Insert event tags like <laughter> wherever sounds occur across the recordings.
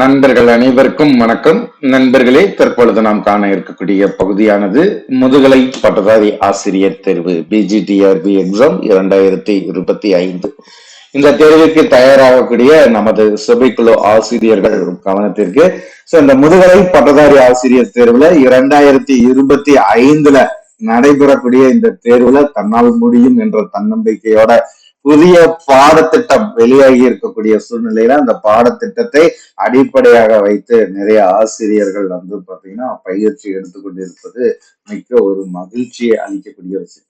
நண்பர்கள் அனைவருக்கும் வணக்கம். நண்பர்களே தற்பொழுது நாம் காண இருக்கக்கூடிய பகுதியானது முதுகலை பட்டதாரி ஆசிரியர் தேர்வு பிஜிடிஆர்பி எக்ஸாம் இரண்டாயிரத்தி இருபத்தி ஐந்து. இந்த தேர்விற்கு தயாராகக்கூடிய நமது சபைக்குழு ஆசிரியர்கள் கவனத்திற்கு. சோ இந்த முதுகலை பட்டதாரி ஆசிரியர் தேர்வுல இரண்டாயிரத்தி இருபத்தி ஐந்துல நடைபெறக்கூடிய இந்த தேர்வுல தன்னால் முடியும் என்ற தன்னம்பிக்கையோட புதிய பாடத்திட்டம் வெளியாகி இருக்கக்கூடிய சூழ்நிலையில அந்த பாடத்திட்டத்தை அடிப்படையாக வைத்து நிறைய ஆசிரியர்கள் வந்து பாத்தீங்கன்னா பயிற்சி எடுத்துக்கொண்டிருப்பது மிக்க ஒரு மகிழ்ச்சியை அளிக்கக்கூடிய விஷயம்.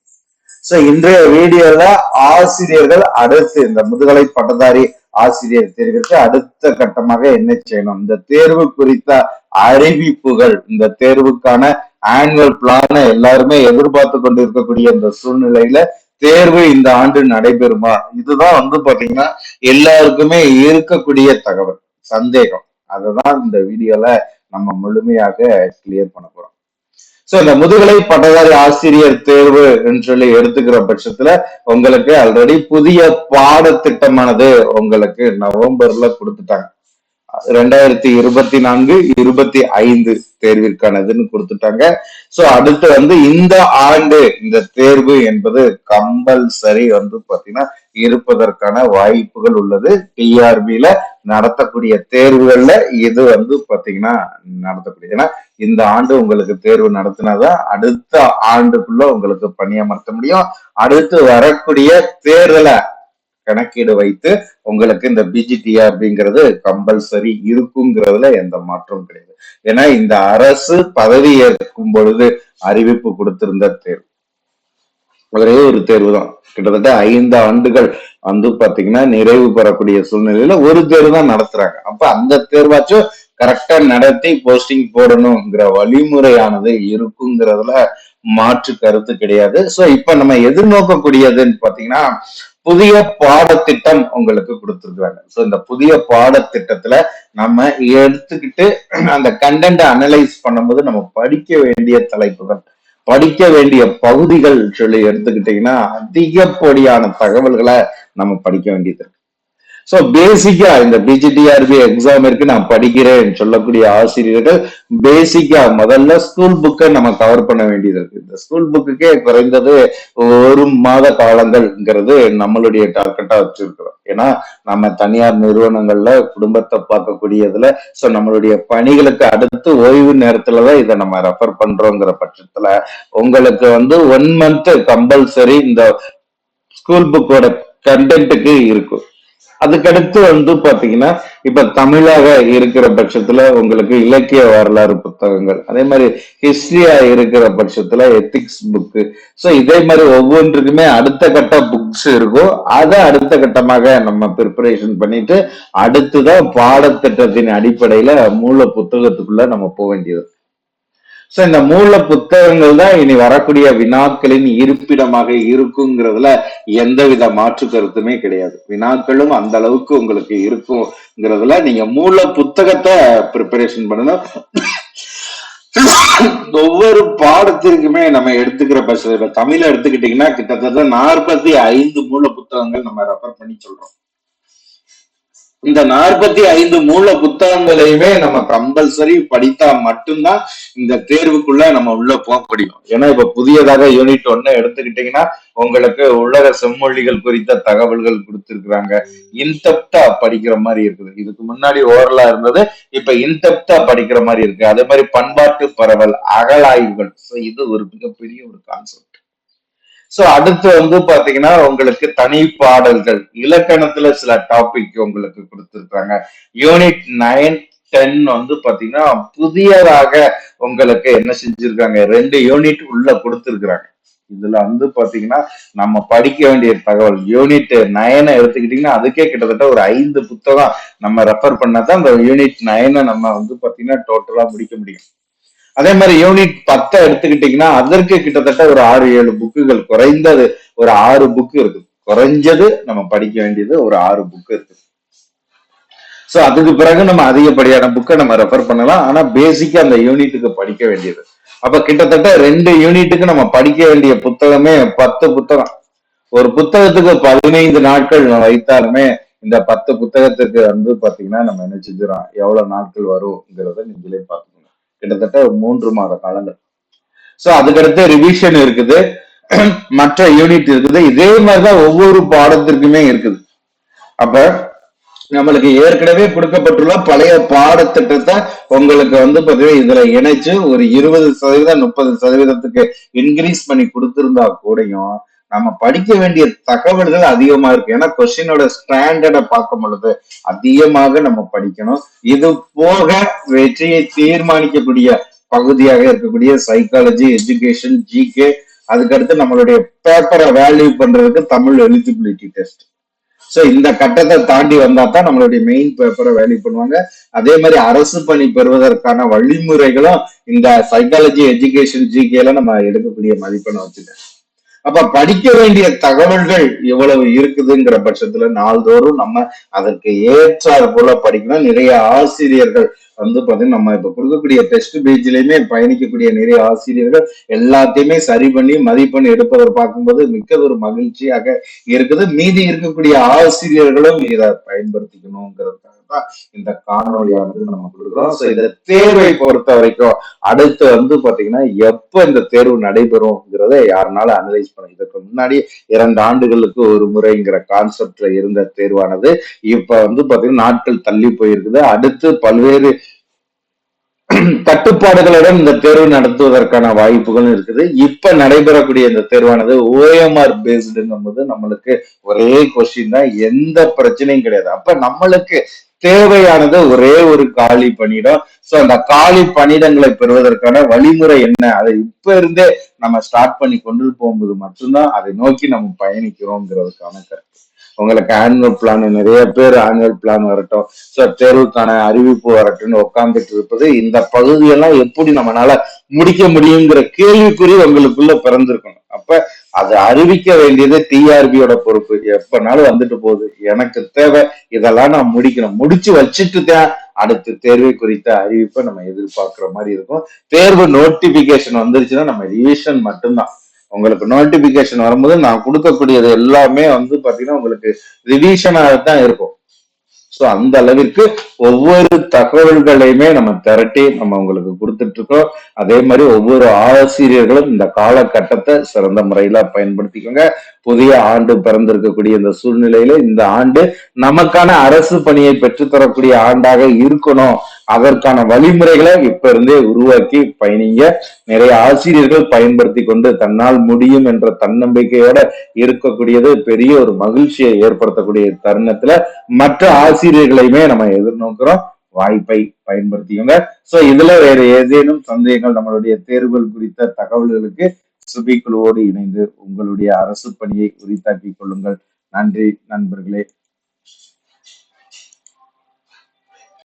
சோ இன்றைய வீடியோல ஆசிரியர்கள் அடுத்து இந்த முதுகலை பட்டதாரி ஆசிரியர் தேர்விற்கு அடுத்த கட்டமாக என்ன செய்யணும்? இந்த தேர்வு குறித்த அறிவிப்புகள் இந்த தேர்வுக்கான ஆனுவல் பிளான எல்லாருமே எதிர்பார்த்து கொண்டிருக்கக்கூடிய இந்த சூழ்நிலையில தேர்வு இந்த ஆண்டு நடைபெறுமா? இதுதான் வந்து பாத்தீங்கன்னா எல்லாருக்குமே இருக்கக்கூடிய தகவல் சந்தேகம். அதுதான் இந்த வீடியோல நம்ம முழுமையாக கிளியர் பண்ண போறோம். சோ இந்த முதுகலை பட்டதாரி ஆசிரியர் தேர்வு என்று சொல்லி எடுத்துக்கிற பட்சத்துல உங்களுக்கு ஆல்ரெடி புதிய பாடத்திட்டமானது உங்களுக்கு நவம்பர்ல கொடுத்துட்டாங்க. ரெண்டாயிரத்தி இருபத்தி நான்கு இருபத்தி ஐந்து தேர்விற்கானதுன்னு கொடுத்துட்டாங்க. சோ அடுத்து வந்து இந்த ஆண்டு இந்த தேர்வு என்பது கம்பல்சரி வந்து பாத்தீங்கன்னா இருப்பதற்கான வாய்ப்புகள் உள்ளது. டிஆர்பியில நடத்தக்கூடிய தேர்வுகள்ல இது வந்து பாத்தீங்கன்னா நடத்தக்கூடிய. ஏன்னா இந்த ஆண்டு உங்களுக்கு தேர்வு நடத்தினாதான் அடுத்த ஆண்டுக்குள்ள உங்களுக்கு பணியமர்த்த முடியும். அடுத்து வரக்கூடிய தேர்தலை கணக்கீடு வைத்து உங்களுக்கு இந்த பிஜிடிஆர்பிங்கிறது கம்பல்சரி இருக்குங்கிறதுல எந்த மாற்றம் கிடையாது. ஏன்னா இந்த அரசு பதவி ஏற்கும் பொழுது அறிவிப்பு கொடுத்திருந்த தேர்வு. ஒரே ஒரு தேர்வு தான். கிட்டத்தட்ட ஐந்து ஆண்டுகள் வந்து பாத்தீங்கன்னா நிறைவு பெறக்கூடிய சூழ்நிலையில ஒரு தேர்வு தான் நடத்துறாங்க. அப்ப அந்த தேர்வாச்சும் கரெக்டா நடத்தி போஸ்டிங் போடணுங்கிற வழிமுறையானது இருக்குங்கிறதுல மாற்று கருத்து கிடையாது. சோ இப்ப நம்ம எதிர்நோக்கக்கூடியதுன்னு பாத்தீங்கன்னா புதிய பாடத்திட்டம் உங்களுக்கு கொடுத்துருக்காங்க. ஸோ இந்த புதிய பாடத்திட்டத்துல நம்ம எடுத்துக்கிட்டு அந்த கண்டென்ட் அனலைஸ் பண்ணும்போது நம்ம படிக்க வேண்டிய தலைப்புகள் படிக்க வேண்டிய பகுதிகள் சொல்லி எடுத்துக்கிட்டீங்கன்னா அதிகப்படியான தகவல்களை நம்ம படிக்க வேண்டியது இருக்கு. ஸோ பேசிக்கா இந்த பிஜிடிஆர்பி எக்ஸாமிற்கு நான் படிக்கிறேன் சொல்லக்கூடிய ஆசிரியர்கள் பேசிக்கா முதல்ல ஸ்கூல் புக்கை நம்ம கவர் பண்ண வேண்டியது இருக்கு. இந்த ஸ்கூல் புக்குக்கே குறைந்தது ஒரு மாத காலங்கள்ங்கிறது நம்மளுடைய டார்கெட்டா வச்சிருக்கிறோம். ஏன்னா நம்ம தனியார் நிறுவனங்கள்ல குடும்பத்தை பார்க்கக்கூடியதுல ஸோ நம்மளுடைய பணிகளுக்கு அடுத்து ஓய்வு நேரத்துலதான் இதை நம்ம ரெஃபர் பண்றோங்கிற பட்சத்துல உங்களுக்கு வந்து ஒன் மந்த் கம்பல்சரி இந்த ஸ்கூல் புக்கோட கண்டென்ட்டுக்கு இருக்கும். அதுக்கடுத்து வந்து பாத்தீங்கன்னா இப்ப தமிழாக இருக்கிற பட்சத்துல உங்களுக்கு இலக்கிய வரலாறு புத்தகங்கள் அதே மாதிரி ஹிஸ்டரியா இருக்கிற பட்சத்துல எத்திக்ஸ் புக்கு ஸோ இதே மாதிரி ஒவ்வொன்றுக்குமே அடுத்த கட்ட புக்ஸ் இருக்கும். அதை அடுத்த கட்டமாக நம்ம ப்ரிப்பரேஷன் பண்ணிட்டு அடுத்துதான் பாடத்திட்டத்தின் அடிப்படையில மூல புத்தகத்துக்குள்ள நம்ம போக வேண்டியது. சோ இந்த மூல புத்தகங்கள் தான் இனி வரக்கூடிய வினாக்களின் இருப்பிடமாக இருக்குங்கிறதுல எந்தவித மாற்று கருத்துமே கிடையாது. வினாக்களும் அந்த அளவுக்கு உங்களுக்கு இருக்குங்கிறதுல நீங்க மூல புத்தகத்தை ப்ரிப்பரேஷன் பண்ணணும். ஒவ்வொரு பாடத்திற்குமே நம்ம எடுத்துக்கிற பட்சத்தில் இப்ப எடுத்துக்கிட்டீங்கன்னா கிட்டத்தட்ட நாற்பத்தி ஐந்து மூல புத்தகங்கள் நம்ம ரெஃபர் பண்ணி சொல்றோம். இந்த நாற்பத்தி ஐந்து மூல புத்தகங்களையுமே நம்ம கம்பல்சரி படித்தா மட்டும்தான் இந்த தேர்வுக்குள்ள நம்ம உள்ள போக முடியும். ஏன்னா இப்ப புதியதாக யூனிட் ஒன்னு எடுத்துக்கிட்டீங்கன்னா உங்களுக்கு உலக செம்மொழிகள் குறித்த தகவல்கள் கொடுத்துருக்குறாங்க. இன்டெப்டா படிக்கிற மாதிரி இருக்குது. இதுக்கு முன்னாடி ஓரலா இருந்தது இப்ப இன்டெப்டா படிக்கிற மாதிரி இருக்கு. அதே மாதிரி பண்பாட்டு பரவல் அகலாய்வுகள். இது ஒரு மிகப்பெரிய ஒரு கான்செப்ட் சோ அடுத்து வந்து பாத்தீங்கன்னா உங்களுக்கு தனி பாடல்கள். இலக்கணத்துல சில டாபிக் உங்களுக்கு கொடுத்துருக்காங்க. யூனிட் நைன் டென் வந்து பாத்தீங்கன்னா புதியதாக உங்களுக்கு என்ன செஞ்சிருக்காங்க? ரெண்டு யூனிட் உள்ள கொடுத்துருக்குறாங்க. இதுல வந்து பாத்தீங்கன்னா நம்ம படிக்க வேண்டிய தகவல். யூனிட் நயனை எடுத்துக்கிட்டீங்கன்னா அதுக்கே கிட்டத்தட்ட ஒரு ஐந்து புத்தகம் நம்ம ரெஃபர் பண்ணாதான் அந்த யூனிட் நயனை நம்ம வந்து பாத்தீங்கன்னா டோட்டலா முடிக்க முடியும். அதே மாதிரி யூனிட் பத்தை எடுத்துக்கிட்டீங்கன்னா அதற்கு கிட்டத்தட்ட ஒரு ஆறு ஏழு புக்குகள் குறைந்தது ஒரு ஆறு புக்கு இருக்கு. குறைஞ்சது நம்ம படிக்க வேண்டியது ஒரு ஆறு புக்கு இருக்கு. சோ அதுக்கு பிறகு நம்ம அதிகப்படியான புக்கை நம்ம ரெஃபர் பண்ணலாம். ஆனா பேசிக்கா அந்த யூனிட்டுக்கு படிக்க வேண்டியது. அப்ப கிட்டத்தட்ட ரெண்டு யூனிட்டுக்கு நம்ம படிக்க வேண்டிய புத்தகமே பத்து புத்தகம். ஒரு புத்தகத்துக்கு பதினைந்து நாட்கள் வைத்தாலுமே இந்த பத்து புத்தகத்துக்கு வந்து பாத்தீங்கன்னா நம்ம என்ன செஞ்சிடறோம்? எவ்வளவு நாட்கள் வரும்ங்கிறத நீங்களே பாத்துக்கோங்க கிட்டத்தட்ட மூன்று மாத காலங்கள். சோ அதுக்கடுத்து ரிவிஷன் இருக்குது. மற்ற யூனிட் இருக்குது. இதே மாதிரிதான் ஒவ்வொரு பாடத்திற்குமே இருக்குது. அப்ப நம்மளுக்கு ஏற்கனவே கொடுக்கப்பட்டுள்ள பழைய பாடத்திட்டத்தை உங்களுக்கு வந்து பாத்தீங்கன்னா இதுல இணைச்சு ஒரு இருபது சதவீதம் முப்பது சதவீதத்துக்கு இன்க்ரீஸ் பண்ணி கொடுத்திருந்தா கூடயும் நம்ம படிக்க வேண்டிய தகவல்கள் அதிகமா இருக்கு. ஏன்னா கொஸ்டினோட ஸ்டாண்டர்டை பார்க்கும் பொழுது அதிகமாக நம்ம படிக்கணும். இது போக வெற்றியை தீர்மானிக்கக்கூடிய பகுதியாக இருக்கக்கூடிய சைக்காலஜி எஜுகேஷன் ஜிகே அதுக்கடுத்து நம்மளுடைய பேப்பரை வேல்யூ பண்றதுக்கு தமிழ் எலிஜிபிலிட்டி டெஸ்ட் சோ இந்த கட்டத்தை தாண்டி வந்தா தான் நம்மளுடைய மெயின் பேப்பரை வேல்யூ பண்ணுவாங்க. அதே மாதிரி அரசு பணி பெறுவதற்கான வழிமுறைகளும் இந்த சைக்காலஜி எஜுகேஷன் ஜிகேல நம்ம எடுக்கக்கூடிய மதிப்பெண்ணை வச்சுட்டேன் அப்ப படிக்க வேண்டிய தகவல்கள் எவ்வளவு இருக்குதுங்கிற பட்சத்துல நாள்தோறும் நம்ம அதற்கு ஏற்றாறு போல படிக்கணும். நிறைய ஆசிரியர்கள் வந்து பாத்தீங்கன்னா நம்ம இப்ப கொடுக்கக்கூடிய டெஸ்ட் பேஜ்லயுமே பயணிக்கக்கூடிய நிறைய ஆசிரியர்கள் எல்லாத்தையுமே சரி பண்ணி மதிப்பெண் எடுப்பதை பார்க்கும்போது மிக்க ஒரு மகிழ்ச்சியாக இருக்குது. மீதி இருக்கக்கூடிய ஆசிரியர்களும் இதை பயன்படுத்திக்கணுங்கிறதுக்காக தான் இந்த காணொலியானது நம்ம கொடுக்குறோம். ஸோ இந்த தேர்வை பொறுத்த வரைக்கும் அடுத்து வந்து பாத்தீங்கன்னா எப்ப இந்த தேர்வு நடைபெறும்ங்கிறத யாருனால அனலைஸ் பண்ண இதற்கு முன்னாடி இரண்டு ஆண்டுகளுக்கு ஒரு முறைங்கிற கான்செப்ட்ல இருந்த தேர்வானது இப்ப வந்து பாத்தீங்கன்னா நாட்கள் தள்ளி போயிருக்குது. அடுத்து பல்வேறு <clears throat> கட்டுப்பாடுகளுடன் இந்த தேர்வு நடத்துவதற்கான வாய்ப்புகளும் இருக்குது. இப்ப நடைபெறக்கூடிய இந்த தேர்வானது ஓஎம்ஆர் பேஸ்டுங்கும் போது நம்மளுக்கு ஒரே கொஸ்டின் தான். எந்த பிரச்சனையும் கிடையாது. அப்ப நம்மளுக்கு தேவையானது ஒரே ஒரு காலி பணியிடம். சோ அந்த காலி பணியிடங்களை பெறுவதற்கான வழிமுறை என்ன? அதை இப்ப இருந்தே நம்ம ஸ்டார்ட் பண்ணி கொண்டு போகும்போது மட்டும்தான் அதை நோக்கி நம்ம பயணிக்கிறோங்கிறதுக்கான கருத்து. உங்களுக்கு ஆனுவல் பிளான் நிறைய பேர் ஆனுவல் பிளான் வரட்டும். ஸோ தேர்வுக்கான அறிவிப்பு வரட்டும்னு உட்கார்ந்துட்டு இருப்பது இந்த பகுதியெல்லாம் எப்படி நம்மளால முடிக்க முடியுங்கிற கேள்விக்குறி உங்களுக்குள்ள பிறந்திருக்கணும். அப்ப அதை அறிவிக்க வேண்டியது டிஆர்பியோட பொறுப்பு. எப்பனாலும் வந்துட்டு போகுது. எனக்கு தேவை இதெல்லாம் நான் முடிக்கணும். முடிச்சு வச்சுட்டு தான் அடுத்த தேர்வை குறித்த அறிவிப்பை நம்ம எதிர்பார்க்கிற மாதிரி இருக்கும். தேர்வு நோட்டிபிகேஷன் வந்துருச்சுன்னா நம்ம ரிவிஷன் மட்டும்தான். உங்களுக்கு நோட்டிபிகேஷன் வரும்போது நான் கொடுக்கக்கூடியது எல்லாமே வந்து பாத்தீங்கன்னா உங்களுக்கு ரிவிஷனாக தான் இருக்கும். ஸோ அந்த அளவிற்கு ஒவ்வொரு தகவல்களையுமே நம்ம திரட்டி நம்ம உங்களுக்கு கொடுத்துட்டு இருக்கோம் அதே மாதிரி ஒவ்வொரு ஆசிரியர்களும் இந்த காலகட்டத்தை சிறந்த முறையில பயன்படுத்திக்கோங்க. புதிய ஆண்டு பிறந்திருக்கக்கூடிய இந்த சூழ்நிலையில இந்த ஆண்டு நமக்கான அரசு பணியை பெற்றுத்தரக்கூடிய ஆண்டாக இருக்கணும். அதற்கான வழிமுறைகளை இப்ப இருந்தே உருவாக்கி பயணிங்க. நிறைய ஆசிரியர்கள் பயன்படுத்தி கொண்டு தன்னால் முடியும் என்ற தன்னம்பிக்கையோட இருக்கக்கூடியது பெரிய ஒரு மகிழ்ச்சியை ஏற்படுத்தக்கூடிய தருணத்துல மற்ற ஆசிரியர்களையுமே நம்ம எதிர்நோக்கிறோம். வாய்ப்பை பயன்படுத்திக்கோங்க. சோ இதுல வேற ஏதேனும் சந்தேகங்கள் நம்மளுடைய தேர்வுகள் குறித்த தகவல்களுக்கு சுபிக்குழுவோடு இணைந்து உங்களுடைய அரசு பணியை உரித்தாக்கிக் கொள்ளுங்கள். நன்றி நண்பர்களே.